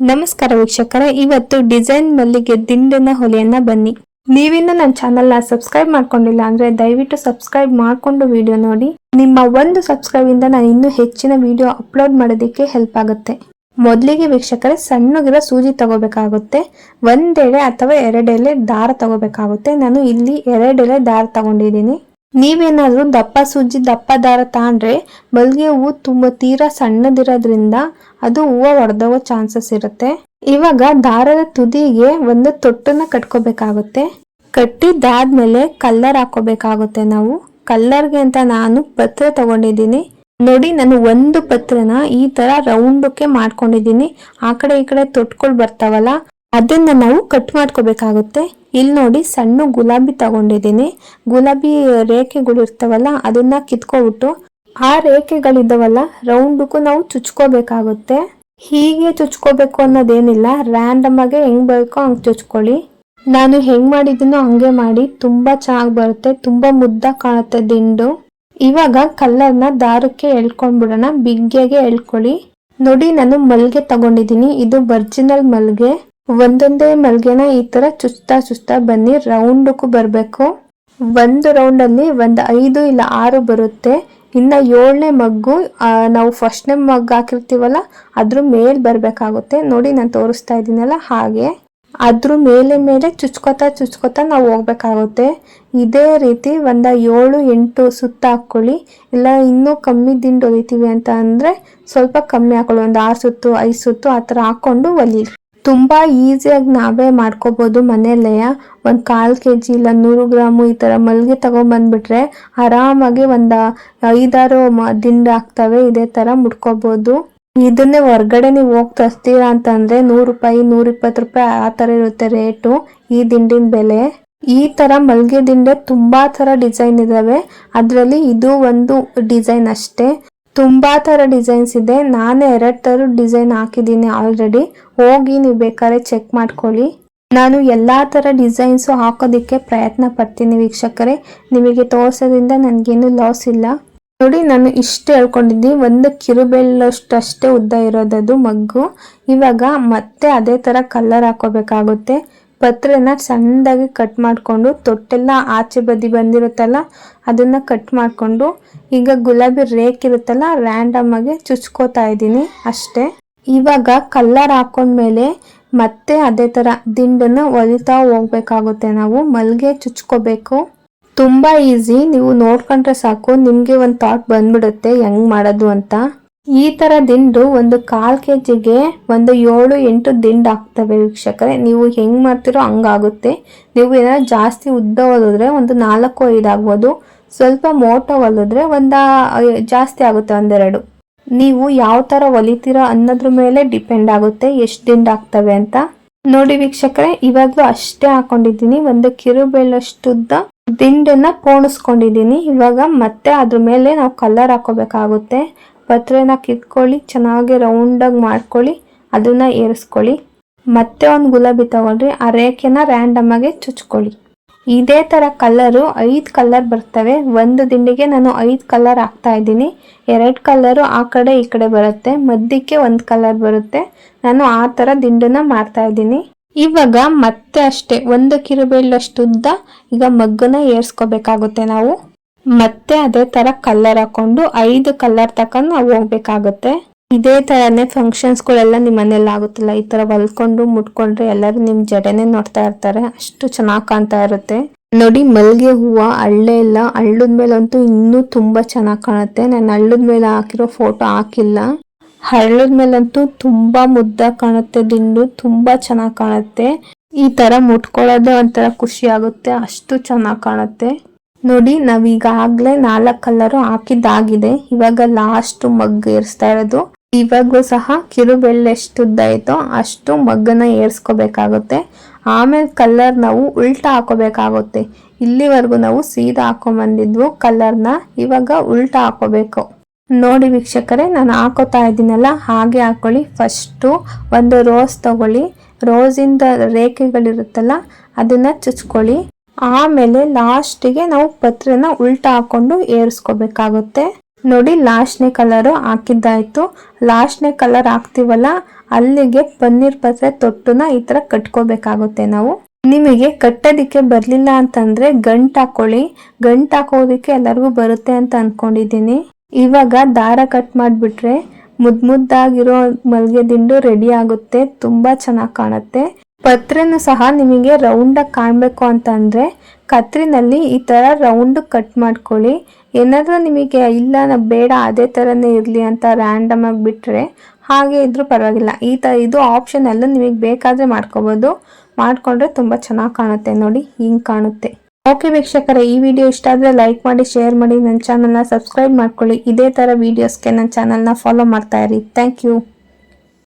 ನಮಸ್ಕಾರ ವೀಕ್ಷಕರೇ, ಇವತ್ತು ಡಿಸೈನ್ ಮಲ್ಲಿಗೆ ದಿಂಡಿನ ಹೊಲೆಯನ್ನ ಬನ್ನಿ. ನೀವಿನ್ನು ನನ್ನ ನ ಸಬ್ಸ್ಕ್ರೈಬ್ ಮಾಡ್ಕೊಂಡಿಲ್ಲ ಅಂದ್ರೆ ದಯವಿಟ್ಟು ಸಬ್ಸ್ಕ್ರೈಬ್ ಮಾಡ್ಕೊಂಡು ವಿಡಿಯೋ ನೋಡಿ. ನಿಮ್ಮ ಒಂದು ಸಬ್ಸ್ಕ್ರೈಬ್ ಇಂದ ನಾನು ಇನ್ನೂ ಹೆಚ್ಚಿನ ವಿಡಿಯೋ ಅಪ್ಲೋಡ್ ಮಾಡೋದಕ್ಕೆ ಹೆಲ್ಪ್ ಆಗುತ್ತೆ. ಮೊದಲಿಗೆ ವೀಕ್ಷಕರೇ, ಸಣ್ಣಗಿರೋ ಸೂಜಿ ತಗೋಬೇಕಾಗುತ್ತೆ. ಒಂದೆಳೆ ಅಥವಾ ಎರಡೆಲೆ ದಾರ ತಗೋಬೇಕಾಗುತ್ತೆ. ನಾನು ಇಲ್ಲಿ ಎರಡೆಲೆ ದಾರ ತಗೊಂಡಿದ್ದೀನಿ. ನೀವೇನಾದ್ರೂ ದಪ್ಪ ಸೂಜಿ ದಪ್ಪ ದಾರ ತಾಂಡ್ರೆ ಮಲ್ಗೆ ಹೂವು ತುಂಬ ತೀರಾ ಸಣ್ಣದಿರೋದ್ರಿಂದ ಅದು ಹೂವು ಒಡೆದೋಗೋ ಚಾನ್ಸಸ್ ಇರುತ್ತೆ. ಇವಾಗ ದಾರದ ತುದಿಗೆ ಒಂದು ತೊಟ್ಟನ್ನ ಕಟ್ಕೋಬೇಕಾಗುತ್ತೆ. ಕಟ್ಟಿದ್ದಾದ್ಮೇಲೆ ಕಲ್ಲರ್ ಹಾಕೋಬೇಕಾಗುತ್ತೆ ನಾವು. ಕಲ್ಲರ್ಗೆ ಅಂತ ನಾನು ಪತ್ರ ತಗೊಂಡಿದ್ದೀನಿ. ನೋಡಿ, ನಾನು ಒಂದು ಪತ್ರನ ಈ ತರ ರೌಂಡಕ್ಕೆ ಮಾಡ್ಕೊಂಡಿದ್ದೀನಿ. ಆ ಕಡೆ ಈ ಕಡೆ ತೊಟ್ಕೊಳ್ ಬರ್ತಾವಲ್ಲ, ಅದನ್ನ ನಾವು ಕಟ್ ಮಾಡ್ಕೋಬೇಕಾಗುತ್ತೆ. ಇಲ್ಲಿ ನೋಡಿ ಸಣ್ಣ ಗುಲಾಬಿ ತಗೊಂಡಿದ್ದೀನಿ. ಗುಲಾಬಿ ರೇಖೆಗಳು ಇರ್ತವಲ್ಲ, ಅದನ್ನ ಕಿತ್ಕೊಬಿಟ್ಟು ಆ ರೇಖೆಗಳಿದ್ದಾವಲ್ಲ ರೌಂಡ್ಗೂ ನಾವು ಚುಚ್ಕೋಬೇಕಾಗುತ್ತೆ. ಹೀಗೆ ಚುಚ್ಕೋಬೇಕು ಅನ್ನೋದೇನಿಲ್ಲ ರ್ಯಾಂಡಮ್ ಆಗಿ ಹೆಂಗ್ ಬೇಕೋ ಹಂಗೆ ಚುಚ್ಕೊಳ್ಳಿ. ನಾನು ಹೆಂಗ್ ಮಾಡಿದ್ದೀನೋ ಹಂಗೆ ಮಾಡಿ, ತುಂಬಾ ಚೆನ್ನಾಗಿ ಬರುತ್ತೆ, ತುಂಬಾ ಮುದ್ದ ಕಾಣುತ್ತೆ ದಿಂಡು. ಇವಾಗ ಕಲ್ಲರ್ನ ದಾರಕ್ಕೆ ಎಳ್ಕೊಂಡ್ಬಿಡೋಣ, ಬಿಗ್ಗೆಗೆ ಎಳ್ಕೊಳ್ಳಿ. ನೋಡಿ ನಾನು ಮಲ್ಗೆ ತಗೊಂಡಿದ್ದೀನಿ, ಇದು ಒರಿಜಿನಲ್ ಮಲ್ಗೆ. ಒಂದೊಂದೇ ಮಲ್ಗೆನ ಈ ತರ ಚುಚ್ತಾ ಚುಸ್ತಾ ಬನ್ನಿ. ರೌಂಡಕ್ಕೂ ಬರಬೇಕು. ಒಂದು ರೌಂಡ್ ಅಲ್ಲಿ ಒಂದು ಐದು ಇಲ್ಲ ಆರು ಬರುತ್ತೆ. ಇನ್ನ ಏಳನೇ ಮಗ್ಗು ನಾವು ಫಸ್ಟ್ನೇ ಮಗ್ ಹಾಕಿರ್ತೀವಲ್ಲ, ಅದ್ರ ಮೇಲೆ ಬರ್ಬೇಕಾಗುತ್ತೆ. ನೋಡಿ ನಾನು ತೋರಿಸ್ತಾ ಇದ್ದೀನಲ್ಲ ಹಾಗೆ. ಅದ್ರ ಮೇಲೆ ಮೇಲೆ ಚುಚ್ಕೋತಾ ಚುಚ್ಕೋತಾ ನಾವು ಹೋಗ್ಬೇಕಾಗುತ್ತೆ. ಇದೇ ರೀತಿ ಒಂದ ಏಳು ಎಂಟು ಸುತ್ತ ಹಾಕ್ಕೊಳ್ಳಿ ಇಲ್ಲ ಇನ್ನೂ ಕಮ್ಮಿ ದಿಂಡು ಹೊಲಿತೀವಿ ಅಂತ ಅಂದ್ರೆ ಸ್ವಲ್ಪ ಕಮ್ಮಿ ಹಾಕೊಳ್ಳಿ. ಒಂದು ಆರು ಸುತ್ತು, ಐದು ಸುತ್ತು ಆ ಥರ ಹಾಕೊಂಡು ಹೊಲಿ ತುಂಬಾ ಈಸಿಯಾಗಿ ನಾವೇ ಮಾಡ್ಕೋಬೋದು ಮನೆಯಲ್ಲೇ ಒಂದು ಕಾಲು ಕೆ ಜಿ ಇಲ್ಲ ನೂರು ಗ್ರಾಮು ಈ ಥರ ಮಲ್ಲಿಗೆ ತಗೊಂಡ್ಬಂದ್ಬಿಟ್ರೆ ಆರಾಮಾಗಿ ಒಂದು ಐದಾರು ದಿಂಡು ಆಗ್ತವೆ ಇದೇ ಥರ ಮುಡ್ಕೋಬೋದು. ಇದನ್ನೇ ಹೊರ್ಗಡೆ ನೀವು ಹೋಗಿ ತರ್ಸ್ತೀರಾ ಅಂತಂದ್ರೆ ನೂರು ರೂಪಾಯಿ, ನೂರ ಇಪ್ಪತ್ತು ರೂಪಾಯಿ ಆ ಥರ ಇರುತ್ತೆ ರೇಟು ಈ ದಿಂಡಿನ ಬೆಲೆ. ಈ ತರ ಮಲ್ಗೆ ದಿಂಡೆ ತುಂಬಾ ತರ ಡಿಸೈನ್ ಇದಾವೆ. ಅದರಲ್ಲಿ ಇದು ಒಂದು ಡಿಸೈನ್ ಅಷ್ಟೇ. ತುಂಬಾ ಥರ ಡಿಸೈನ್ಸ್ ಇದೆ. ನಾನು ಎರಡ್ ತರ ಡಿಸೈನ್ ಹಾಕಿದ್ದೀನಿ ಆಲ್ರೆಡಿ. ಹೋಗಿ ನೀವು ಬೇಕಾದ್ರೆ ಚೆಕ್ ಮಾಡ್ಕೊಳ್ಳಿ. ನಾನು ಎಲ್ಲ ಥರ ಡಿಸೈನ್ಸು ಹಾಕೋದಕ್ಕೆ ಪ್ರಯತ್ನ ಪಡ್ತೀನಿ ವೀಕ್ಷಕರೇ. ನಿಮಗೆ ತೋರ್ಸೋದ್ರಿಂದ ನನಗೇನು ಲಾಸ್ ಇಲ್ಲ. ನೋಡಿ, ನಾನು ಇಷ್ಟು ಹೇಳ್ಕೊಂಡಿದ್ದೀನಿ. ಒಂದು ಕಿರುಬೆಳ್ಳಷ್ಟಷ್ಟೇ ಉದ್ದ ಇರೋದದು ಮಗ್ಗು. ಇವಾಗ ಮತ್ತೆ ಅದೇ ಥರ ಕಲರ್ ಹಾಕೋಬೇಕಾಗುತ್ತೆ. ಪತ್ರೆನ ಸಣ್ಣದಾಗಿ ಕಟ್ ಮಾಡಿಕೊಂಡು ತೊಟ್ಟೆಲ್ಲ ಆಚೆ ಬದಿ ಬಂದಿರುತ್ತಲ್ಲ, ಅದನ್ನ ಕಟ್ ಮಾಡಿಕೊಂಡು ಈಗ ಗುಲಾಬಿ ರೇಕ್ ಇರುತ್ತಲ್ಲ ರ್ಯಾಂಡಮ್ ಆಗಿ ಚುಚ್ಕೋತಾ ಇದ್ದೀನಿ ಅಷ್ಟೇ. ಇವಾಗ ಕಲ್ಲರ್ ಹಾಕೊಂಡ್ಮೇಲೆ ಮತ್ತೆ ಅದೇ ತರ ದಿಂಡನ್ನು ಒಲಿತಾ ಹೋಗ್ಬೇಕಾಗುತ್ತೆ ನಾವು, ಮಲ್ಗೆ ಚುಚ್ಕೋಬೇಕು. ತುಂಬಾ ಈಸಿ ನೀವು ನೋಡ್ಕೊಂಡ್ರೆ ಸಾಕು, ನಿಮಗೆ ಒಂದು ಥಾಟ್ ಬಂದ್ಬಿಡುತ್ತೆ, ಹೆಂಗ್ ಮಾಡೋದು ಅಂತ. ಈ ತರ ದಿಂಡು ಒಂದು ಕಾಲ್ ಕೆ ಜಿಗೆ ಒಂದು ಏಳು ಎಂಟು ದಿಂಡು ಆಗ್ತವೆ ವೀಕ್ಷಕರೇ. ನೀವು ಹೆಂಗ್ ಮಾಡ್ತಿರೋ ಹಂಗಾಗುತ್ತೆ. ನೀವು ಏನಾದ್ರು ಜಾಸ್ತಿ ಉದ್ದ ಹೊಲಿದ್ರೆ ಒಂದು ನಾಲ್ಕು ಐದು ಆಗ್ಬೋದು. ಸ್ವಲ್ಪ ಮೋಟೋ ಹೊಲಿದ್ರೆ ಒಂದ ಜಾಸ್ತಿ ಆಗುತ್ತೆ ಒಂದೆರಡು. ನೀವು ಯಾವ ತರ ಹೊಲಿತೀರೋ ಅನ್ನೋದ್ರ ಮೇಲೆ ಡಿಪೆಂಡ್ ಆಗುತ್ತೆ ಎಷ್ಟು ದಿಂಡು ಆಗ್ತವೆ ಅಂತ. ನೋಡಿ ವೀಕ್ಷಕರೇ, ಇವಾಗ್ಲೂ ಅಷ್ಟೇ ಹಾಕೊಂಡಿದ್ದೀನಿ. ಒಂದು ಕಿರುಬೇಳಷ್ಟುದ್ದ ದಿಂಡನ್ನ ಪೋಣಿಸ್ಕೊಂಡಿದ್ದೀನಿ. ಇವಾಗ ಮತ್ತೆ ಅದ್ರ ಮೇಲೆ ನಾವು ಕಲರ್ ಹಾಕೋಬೇಕಾಗುತ್ತೆ. ಪತ್ರೆನ ಕಿತ್ಕೊಳ್ಳಿ, ಚೆನ್ನಾಗಿ ರೌಂಡಾಗಿ ಮಾಡ್ಕೊಳ್ಳಿ, ಅದನ್ನ ಏರಿಸ್ಕೊಳ್ಳಿ. ಮತ್ತೆ ಒಂದು ಗುಲಾಬಿ ತಗೊಳ್ರಿ, ಆ ರೇಖೆನ ರ್ಯಾಂಡಮ್ ಆಗಿ ಚುಚ್ಕೊಳ್ಳಿ. ಇದೇ ಥರ ಕಲ್ಲರು ಐದು ಕಲರ್ ಬರ್ತವೆ. ಒಂದು ದಿಂಡಿಗೆ ನಾನು ಐದು ಕಲರ್ ಹಾಕ್ತಾ ಇದ್ದೀನಿ. ಎರಡು ಕಲ್ಲರು ಆ ಕಡೆ, ಈ ಕಡೆ ಬರುತ್ತೆ. ಮಧ್ಯಕ್ಕೆ ಒಂದು ಕಲರ್ ಬರುತ್ತೆ. ನಾನು ಆ ಥರ ದಿಂಡನ್ನ ಮಾಡ್ತಾ ಇದ್ದೀನಿ. ಇವಾಗ ಮತ್ತೆ ಅಷ್ಟೇ, ಒಂದು ಕಿರುಬೆಳ್ಳಷ್ಟು ಉದ್ದ ಈಗ ಮಗ್ಗನ್ನ ಏರ್ಸ್ಕೋಬೇಕಾಗುತ್ತೆ ನಾವು. ಮತ್ತೆ ಅದೇ ತರ ಕಲರ್ ಹಾಕೊಂಡು ಐದು ಕಲರ್ ತಕೊಂಡು ನಾವು ಹೋಗ್ಬೇಕಾಗುತ್ತೆ. ಇದೇ ತರನೇ ಫಂಕ್ಷನ್ಸ್ಗಳೆಲ್ಲ ನಿಮ್ ಮನೇಲಿ ಆಗುತ್ತಲ್ಲ, ಈ ತರ ಹೊಲ್ಕೊಂಡು, ಮುಟ್ಕೊಂಡ್ರೆ ಎಲ್ಲರೂ ನಿಮ್ ಜಡೆನೆ ನೋಡ್ತಾ ಇರ್ತಾರೆ. ಅಷ್ಟು ಚೆನ್ನಾಗಿ ಕಾಣ್ತಾ ಇರುತ್ತೆ. ನೋಡಿ, ಮಲ್ಗೆ ಹೂವ, ಹಳ್ಳೆ ಇಲ್ಲ ಹಳ್ಳದ ಮೇಲಂತೂ ಇನ್ನೂ ತುಂಬಾ ಚೆನ್ನಾಗಿ ಕಾಣುತ್ತೆ. ನಾನು ಹಳ್ಳದ ಮೇಲೆ ಹಾಕಿರೋ ಫೋಟೋ ಹಾಕಿಲ್ಲ. ಹಳ್ಳದ ಮೇಲಂತೂ ತುಂಬಾ ಮುದ್ದ ಕಾಣುತ್ತೆ, ದಿಂಡು ತುಂಬಾ ಚೆನ್ನಾಗಿ ಕಾಣುತ್ತೆ. ಈ ತರ ಮುಟ್ಕೊಳ್ಳೋದೇ ಒಂಥರ ಖುಷಿ ಆಗುತ್ತೆ, ಅಷ್ಟು ಚೆನ್ನಾಗಿ ಕಾಣುತ್ತೆ. ನೋಡಿ, ನಾವೀಗಾಗ್ಲೇ ನಾಲ್ಕು ಕಲರ್ ಹಾಕಿದ್ದಾಗಿದೆ. ಇವಾಗ ಲಾಸ್ಟ್ ಮಗ್ ಏರಿಸ್ತಾ ಇರೋದು. ಇವಾಗೂ ಸಹ ಕಿರುಬೆಳ್ಳೆ ಎಷ್ಟು ಉದ್ದಾಯಿತೋ ಅಷ್ಟು ಮಗ್ಗನ್ನ ಏರ್ಸ್ಕೋಬೇಕಾಗುತ್ತೆ. ಆಮೇಲೆ ಕಲರ್ ನಾವು ಉಲ್ಟಾ ಹಾಕೋಬೇಕಾಗುತ್ತೆ. ಇಲ್ಲಿವರೆಗೂ ನಾವು ಸೀದಾ ಹಾಕೊಂಬಂದಿದ್ವು ಕಲ್ಲರ್ನ, ಇವಾಗ ಉಲ್ಟಾ ಹಾಕೋಬೇಕು. ನೋಡಿ ವೀಕ್ಷಕರೇ, ನಾನು ಹಾಕೋತಾ ಇದ್ದೀನಲ್ಲ, ಹಾಗೆ ಹಾಕೊಳ್ಳಿ. ಫಸ್ಟು ಒಂದು ರೋಸ್ ತಗೊಳ್ಳಿ. ರೋಸಿಂದ ರೇಖೆಗಳಿರುತ್ತಲ್ಲ, ಅದನ್ನ ಚುಚ್ಕೊಳ್ಳಿ. ಆಮೇಲೆ ಲಾಸ್ಟಿಗೆ ನಾವು ಪತ್ರೆನ ಉಲ್ಟಾ ಹಾಕೊಂಡು ಏರಿಸ್ಕೋಬೇಕಾಗುತ್ತೆ. ನೋಡಿ ಲಾಸ್ಟ್ನೇ ಕಲರು ಹಾಕಿದ್ದಾಯ್ತು. ಲಾಸ್ಟ್ನೇ ಕಲರ್ ಹಾಕ್ತಿವಲ್ಲ, ಅಲ್ಲಿಗೆ ಪನ್ನೀರ್ ಪತ್ರೆ ತೊಟ್ಟುನ ಈ ತರ ಕಟ್ಕೋಬೇಕಾಗುತ್ತೆ ನಾವು. ನಿಮಗೆ ಕಟ್ಟೋದಿಕ್ಕೆ ಬರಲಿಲ್ಲ ಅಂತಂದ್ರೆ ಗಂಟು ಹಾಕೊಳ್ಳಿ. ಗಂಟು ಹಾಕೋದಕ್ಕೆ ಎಲ್ಲರಿಗೂ ಬರುತ್ತೆ ಅಂತ ಅಂದ್ಕೊಂಡಿದ್ದೀನಿ ಇವಾಗ ದಾರ ಕಟ್ ಮಾಡಿಬಿಟ್ರೆ ಮುದ್ದು ಮುದ್ದಾಗಿರೋ ಮಲ್ಗೆ ದಿಂಡು ರೆಡಿ ಆಗುತ್ತೆ. ತುಂಬಾ ಚೆನ್ನಾಗಿ ಕಾಣುತ್ತೆ. ಪತ್ರೆನೂ ಸಹ ನಿಮಗೆ ರೌಂಡಾಗಿ ಕಾಣಬೇಕು ಅಂತಂದರೆ ಕತ್ರಿನಲ್ಲಿ ಈ ಥರ ರೌಂಡ್ ಕಟ್ ಮಾಡ್ಕೊಳ್ಳಿ. ಏನಾದರೂ ನಿಮಗೆ ಇಲ್ಲ ನಾ ಬೇಡ, ಅದೇ ಥರನೇ ಇರಲಿ ಅಂತ ರ್ಯಾಂಡಮ್ ಆಗಿ ಬಿಟ್ಟರೆ ಹಾಗೆ ಇದ್ರೂ ಪರವಾಗಿಲ್ಲ. ಈ ಥರ ಇದು ಆಪ್ಷನ್ ಎಲ್ಲ ನಿಮಗೆ ಬೇಕಾದರೆ ಮಾಡ್ಕೋಬೋದು. ಮಾಡಿಕೊಂಡ್ರೆ ತುಂಬ ಚೆನ್ನಾಗಿ ಕಾಣುತ್ತೆ ನೋಡಿ, ಹಿಂಗೆ ಕಾಣುತ್ತೆ. ಓಕೆ ವೀಕ್ಷಕರೇ, ಈ ವಿಡಿಯೋ ಇಷ್ಟ ಆದರೆ ಲೈಕ್ ಮಾಡಿ ಶೇರ್ ಮಾಡಿ ನನ್ನ ಚಾನಲ್ನ ಸಬ್ಸ್ಕ್ರೈಬ್ ಮಾಡ್ಕೊಳ್ಳಿ. ಇದೇ ಥರ ವೀಡಿಯೋಸ್ಗೆ ನನ್ನ ಚಾನಲ್ನ ಫಾಲೋ ಮಾಡ್ತಾ ಇರಿ. Thank you